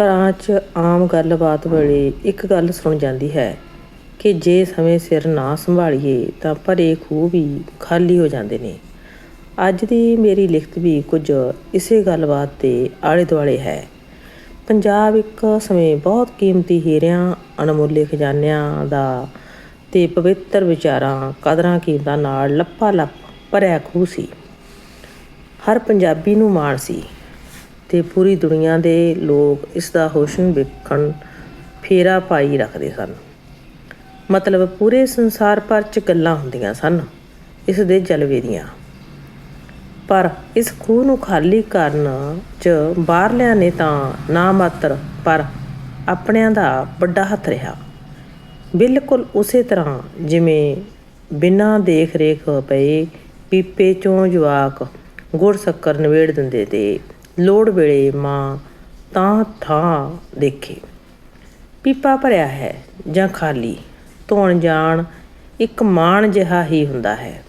ਘਰਾਂ 'ਚ ਆਮ ਗੱਲਬਾਤ ਵੇਲੇ ਇੱਕ ਗੱਲ ਸੁਣ ਜਾਂਦੀ ਹੈ ਕਿ ਜੇ ਸਮੇਂ ਸਿਰ ਨਾ ਸੰਭਾਲੀਏ ਤਾਂ ਭਰੇ ਖੂਹ ਵੀ ਖਾਲੀ ਹੋ ਜਾਂਦੇ ਨੇ। ਅੱਜ ਦੀ ਮੇਰੀ ਲਿਖਤ ਵੀ ਕੁਝ ਇਸੇ ਗੱਲਬਾਤ ਦੇ ਆਲੇ ਦੁਆਲੇ ਹੈ। ਪੰਜਾਬ ਇੱਕ ਸਮੇਂ ਬਹੁਤ ਕੀਮਤੀ ਹੀਰਿਆਂ, ਅਣਮੁੱਲੇ ਖਜ਼ਾਨਿਆਂ ਦਾ ਤੇ ਪਵਿੱਤਰ ਵਿਚਾਰਾਂ, ਕਦਰਾਂ ਕੀਮਤਾਂ ਨਾਲ ਲੱਪਾ ਲੱਪ ਭਰਿਆ ਖੂਹ ਸੀ। ਹਰ ਪੰਜਾਬੀ ਨੂੰ ਮਾਣ ਸੀ। ਤੇ ਪੂਰੀ ਦੁਨੀਆ ਦੇ ਲੋਕ ਇਸ ਦਾ ਹੁਸਨ ਵੇਖਣ ਫੇਰਾ ਪਾਈ ਰੱਖਦੇ ਸਨ। ਮਤਲਬ ਪੂਰੇ ਸੰਸਾਰ ਭਰ ਚ ਗੱਲਾਂ ਹੁੰਦੀਆਂ ਸਨ ਇਸ ਦੇ ਜਲਵੇ ਦੀਆਂ। ਪਰ ਇਸ ਖੂਹ ਨੂੰ ਖਾਲੀ ਕਰਨ ਚ ਬਾਹਰਲਿਆਂ ਨੇ ਤਾਂ ਨਾ ਮਾਤਰ, ਪਰ ਆਪਣਿਆਂ ਦਾ ਵੱਡਾ ਹੱਥ ਰਿਹਾ। ਬਿਲਕੁਲ ਉਸੇ ਤਰ੍ਹਾਂ ਜਿਵੇਂ ਬਿਨਾਂ ਦੇਖ ਰੇਖ ਪਏ ਪੀਪੇ ਚੋਂ ਜਵਾਕ ਗੁੜ ਸ਼ੱਕਰ ਨਵੇੜ ਦਿੰਦੇ ਤੇ ਲੋੜ ਵੇਲੇ ਮਾਂ ਤਾਂ ਥਾਂ ਦੇਖੇ। ਪੀਪਾ ਭਰਿਆ ਹੈ ਜਾਂ ਖਾਲੀ, ਧੋਣ ਜਾਣ ਇੱਕ ਮਾਣ ਜਿਹਾ ਹੀ ਹੁੰਦਾ ਹੈ।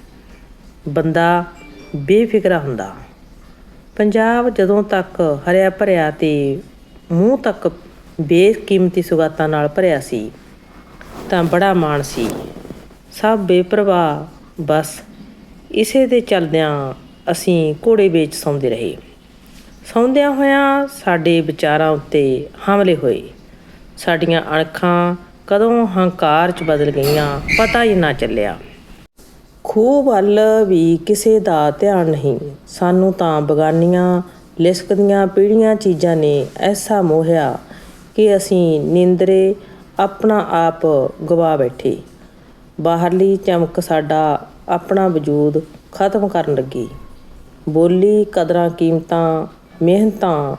ਬੰਦਾ ਬੇਫਿਕਰਾ ਹੁੰਦਾ। ਪੰਜਾਬ ਜਦੋਂ ਤੱਕ ਹਰਿਆ ਭਰਿਆ ਤੇ ਮੂੰਹ ਤੱਕ ਬੇਕੀਮਤੀ ਸੁਗਾਤਾਂ ਨਾਲ ਭਰਿਆ ਸੀ, ਤਾਂ ਬੜਾ ਮਾਣ ਸੀ। ਸਭ ਬੇਪਰਵਾਹ ਬਸ ਇਸੇ ਦੇ ਚਲਦਿਆਂ ਅਸੀਂ ਘੋੜੇ ਵੇਚ ਸੌਂਦੇ ਰਹੇ। ਸੌਂਦਿਆਂ ਹੋਇਆਂ ਸਾਡੇ ਵਿਚਾਰਾਂ ਉੱਤੇ ਹਮਲੇ ਹੋਏ। ਸਾਡੀਆਂ ਅਣਖਾਂ ਕਦੋਂ ਹੰਕਾਰ 'ਚ ਬਦਲ ਗਈਆਂ, ਪਤਾ ਹੀ ਨਾ ਚੱਲਿਆ। ਖੂਹ ਵੱਲ ਵੀ ਕਿਸੇ ਦਾ ਧਿਆਨ ਨਹੀਂ। ਸਾਨੂੰ ਤਾਂ ਬਗਾਨੀਆਂ, ਲਿਸਕਦੀਆਂ ਪੀੜੀਆਂ ਚੀਜ਼ਾਂ ਨੇ ਐਸਾ ਮੋਹਿਆ ਕਿ ਅਸੀਂ ਨਿੰਦਰੇ ਆਪਣਾ ਆਪ ਗਵਾ ਬੈਠੇ। ਬਾਹਰਲੀ ਚਮਕ ਸਾਡਾ ਆਪਣਾ ਵਜੂਦ ਖਤਮ ਕਰਨ ਲੱਗੀ। ਬੋਲੀ ਕਦਰਾਂ ਕੀਮਤਾਂ ਮਿਹਨਤਾਂ,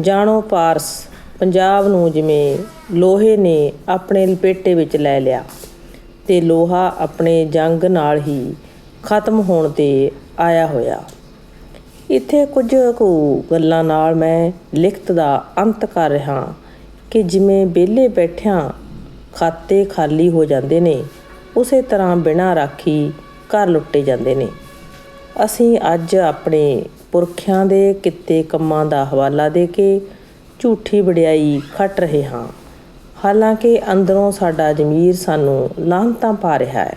ਜਾਣੋ ਪਾਰਸ, ਪੰਜਾਬ ਨੂੰ ਜਿਵੇਂ ਲੋਹੇ ਨੇ ਆਪਣੇ ਲਪੇਟੇ ਵਿੱਚ ਲੈ ਲਿਆ ਤੇ ਲੋਹਾ ਆਪਣੇ ਜੰਗ ਨਾਲ ਹੀ ਖਤਮ ਹੋਣ ਤੇ ਆਇਆ ਹੋਇਆ। ਇੱਥੇ ਕੁਝ ਕੁ ਗੱਲਾਂ ਨਾਲ ਮੈਂ ਲਿਖਤ ਦਾ ਅੰਤ ਕਰ ਰਿਹਾ ਕਿ ਜਿਵੇਂ ਵਿਹਲੇ ਬੈਠਿਆਂ ਖਾਤੇ ਖਾਲੀ ਹੋ ਜਾਂਦੇ ਨੇ, ਉਸੇ ਤਰ੍ਹਾਂ ਬਿਨਾਂ ਰਾਖੀ ਘਰ ਲੁੱਟੇ ਜਾਂਦੇ ਨੇ। ਅਸੀਂ ਅੱਜ ਆਪਣੇ ਪੁਰਖਿਆਂ ਦੇ ਕਿੱਤੇ ਕੰਮਾਂ ਦਾ ਹਵਾਲਾ ਦੇ ਕੇ ਝੂਠੀ ਵਡਿਆਈ ਖੱਟ ਰਹੇ ਹਾਂ। ਹਾਲਾਂਕਿ ਅੰਦਰੋਂ ਸਾਡਾ ਜ਼ਮੀਰ ਸਾਨੂੰ ਲਾਹਨਤਾਂ ਪਾ ਰਿਹਾ ਹੈ।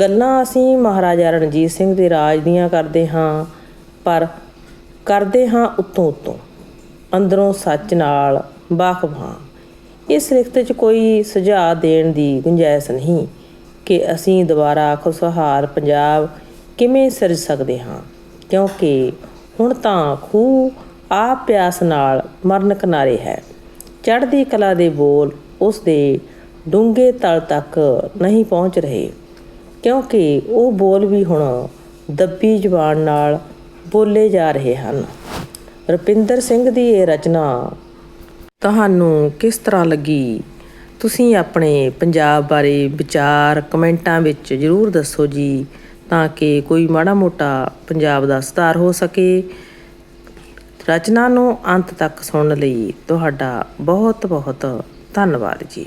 ਗੱਲਾਂ ਅਸੀਂ ਮਹਾਰਾਜਾ ਰਣਜੀਤ ਸਿੰਘ ਦੇ ਰਾਜ ਦੀਆਂ ਕਰਦੇ ਹਾਂ, ਪਰ ਕਰਦੇ ਹਾਂ ਉਤੋਂ ਉਤੋਂ। ਅੰਦਰੋਂ ਸੱਚ ਨਾਲ ਵਾਕਫ ਹਾਂ। ਇਸ ਲਿਖਤ 'ਚ ਕੋਈ ਸੁਝਾਅ ਦੇਣ ਦੀ ਗੁੰਜਾਇਸ਼ ਨਹੀਂ ਕਿ ਅਸੀਂ ਦੁਬਾਰਾ ਖੁਸ਼ਹਾਲ ਪੰਜਾਬ ਕਿਵੇਂ ਸਿਰਜ ਸਕਦੇ ਹਾਂ। ਕਿਉਂਕਿ ਹੁਣ ਤਾਂ ਖੂਹ ਆਪ ਪਿਆਸ ਨਾਲ ਮਰਨ ਕਿਨਾਰੇ ਹੈ। ਚੜ੍ਹਦੀ ਕਲਾ ਦੇ ਬੋਲ ਉਸ ਦੇ ਡੂੰਘੇ ਤਲ ਤੱਕ ਨਹੀਂ ਪਹੁੰਚ ਰਹੇ। ਕਿਉਂਕਿ ਉਹ ਬੋਲ ਵੀ ਹੁਣ ਦੱਬੀ ਜ਼ੁਬਾਨ ਨਾਲ ਬੋਲੇ ਜਾ ਰਹੇ ਹਨ। ਰੁਪਿੰਦਰ ਸਿੰਘ ਦੀ ਇਹ ਰਚਨਾ ਤੁਹਾਨੂੰ ਕਿਸ ਤਰ੍ਹਾਂ ਲੱਗੀ? ਤੁਸੀਂ ਆਪਣੇ ਪੰਜਾਬ ਬਾਰੇ ਵਿਚਾਰ ਕਮੈਂਟਾਂ ਵਿੱਚ ਜ਼ਰੂਰ ਦੱਸੋ ਜੀ। ਤਾਂ ਕਿ ਕੋਈ ਮਾੜਾ ਮੋਟਾ ਪੰਜਾਬ ਦਾ ਸੁਧਾਰ ਹੋ ਸਕੇ। ਰਚਨਾ ਨੂੰ ਅੰਤ ਤੱਕ ਸੁਣਨ ਲਈ ਤੁਹਾਡਾ ਬਹੁਤ ਬਹੁਤ ਧੰਨਵਾਦ ਜੀ।